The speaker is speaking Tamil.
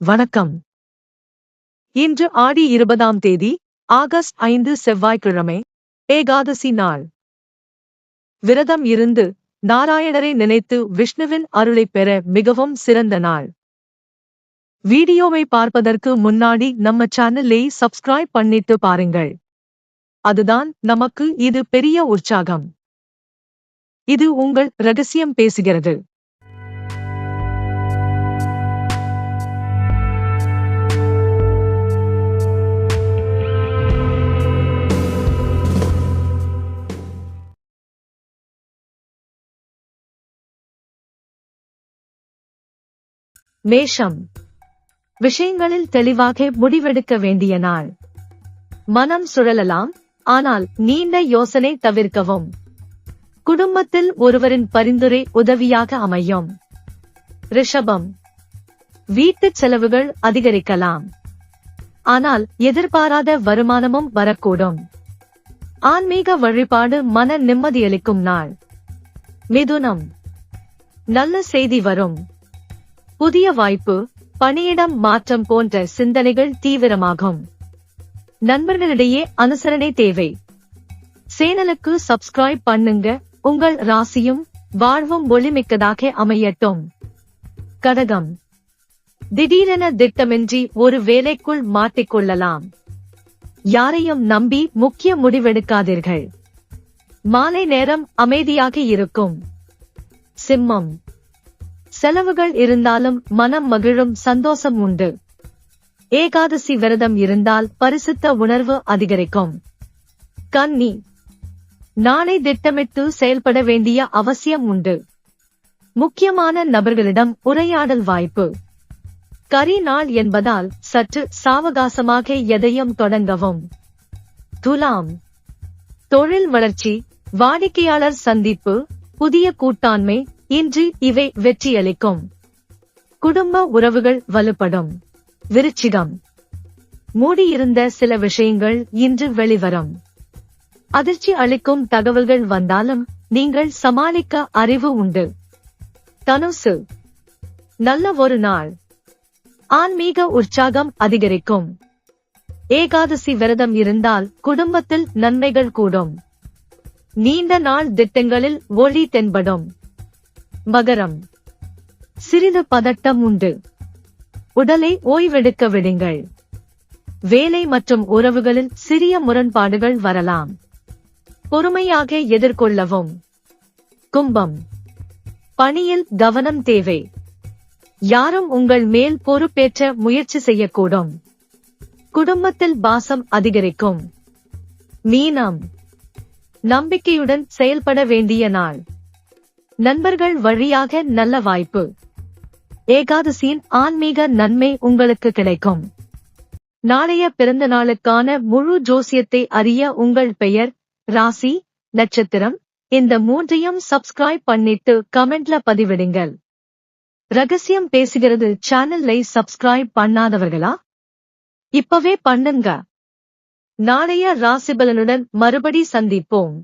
வணக்கம். இன்று ஆடி இருபதாம் தேதி ஆகஸ்ட் ஐந்து செவ்வாய்க்கிழமை ஏகாதசி நாள். விரதம் இருந்து நாராயணரை நினைத்து விஷ்ணுவின் அருளைப் பெற மிகவும் சிறந்த நாள். வீடியோவை பார்ப்பதற்கு முன்னாடி நம்ம சேனலை சப்ஸ்கிரைப் பண்ணிட்டு பாருங்கள். அதுதான் நமக்கு இது பெரிய உற்சாகம். இது உங்கள் ரகசியம் பேசுகிறது. மேஷம் விஷயங்களில் தெளிவாக முடிவெடுக்க வேண்டிய நாள். மனம் சுழலலாம் ஆனால் நீண்ட யோசனை தவிர்க்கவும். குடும்பத்தில் ஒருவரின் பரிந்துரை உதவியாக அமையும். ரிஷபம். வீட்டுச் செலவுகள் அதிகரிக்கலாம். ஆனால் எதிர்பாராத வருமானமும் வரக்கூடும். ஆன்மீக வழிபாடு மன நிம்மதியளிக்கும் நாள். மிதுனம். நல்ல செய்தி வரும். புதிய வாய்ப்பு பணியிடம் மாற்றம் போன்ற சிந்தனைகள் தீவிரமாகும். நண்பர்களிடையே அனுசரணை தேவை. சேனலுக்கு சப்ஸ்கிரைப் பண்ணுங்க உங்கள் ராசியும் வாழ்வும் ஒளிமிக்கதாக அமையட்டும். கடகம். திடீரென திட்டமின்றி ஒரு வேலைக்குள் மாட்டிக்கொள்ளலாம். யாரையும் நம்பி முக்கிய முடிவெடுக்காதீர்கள். மாலை நேரம் அமைதியாக இருக்கும். சிம்மம். செலவுகள் இருந்தாலும் மனம் மகிழும் சந்தோஷம் உண்டு. ஏகாதசி விரதம் இருந்தால் பரிசுத்த உணர்வு அதிகரிக்கும். கன்னி. நாளை திட்டமிட்டு செயல்பட வேண்டிய அவசியம் உண்டு. முக்கியமான நபர்களிடம் உரையாடல் வாய்ப்பு. கரி நாள் என்பதால் சற்று சாவகாசமாக எதையும் தொடங்கவும். துலாம். தொழில் வளர்ச்சி வாடிக்கையாளர் சந்திப்பு புதிய கூட்டாண்மை இன்று இவை வெற்றியளிக்கும். குடும்ப உறவுகள் வலுப்படும். விருச்சிகம். மூடியிருந்த சில விஷயங்கள் இன்று வெளிவரும். அதிர்ச்சி அளிக்கும் தகவல்கள் வந்தாலும் நீங்கள் சமாளிக்க அறிவு உண்டு. தனுசு. நல்ல ஒரு நாள். ஆன்மீக உற்சாகம் அதிகரிக்கும். ஏகாதசி விரதம் இருந்தால் குடும்பத்தில் நன்மைகள் கூடும். நீண்ட நாள் திட்டங்களில் ஒளி தென்படும். மகரம். சிறிது பதட்டம் உண்டு. உடலை ஓய்வெடுக்க விடுங்கள். வேலை மற்றும் உறவுகளில் சிறிய முரண்பாடுகள் வரலாம். பொறுமையாக எதிர்கொள்ளவும். கும்பம். பணியில் கவனம் தேவை. யாரும் உங்கள் மேல் பொறுப்பேற்ற முயற்சி செய்யக்கூடும். குடும்பத்தில் பாசம் அதிகரிக்கும். மீனம். நம்பிக்கையுடன் செயல்பட வேண்டிய நாள். நண்பர்கள் வழியாக நல்ல வாய்ப்பு. ஏகாதசியின் ஆன்மீக நன்மை உங்களுக்கு கிடைக்கும். நாளைய பிறந்த நாளுக்கான முழு ஜோசியத்தை அறிய உங்கள் பெயர் ராசி நட்சத்திரம். இந்த மூன்றையும் சப்ஸ்கிரைப் பண்ணிட்டு கமெண்ட்ல பதிவிடுங்கள். ரகசியம் பேசுகிறது சேனலை சப்ஸ்கிரைப் பண்ணாதவர்களா? இப்பவே பண்ணுங்க. நாளைய ராசிபலனுடன் மறுபடி சந்திப்போம்.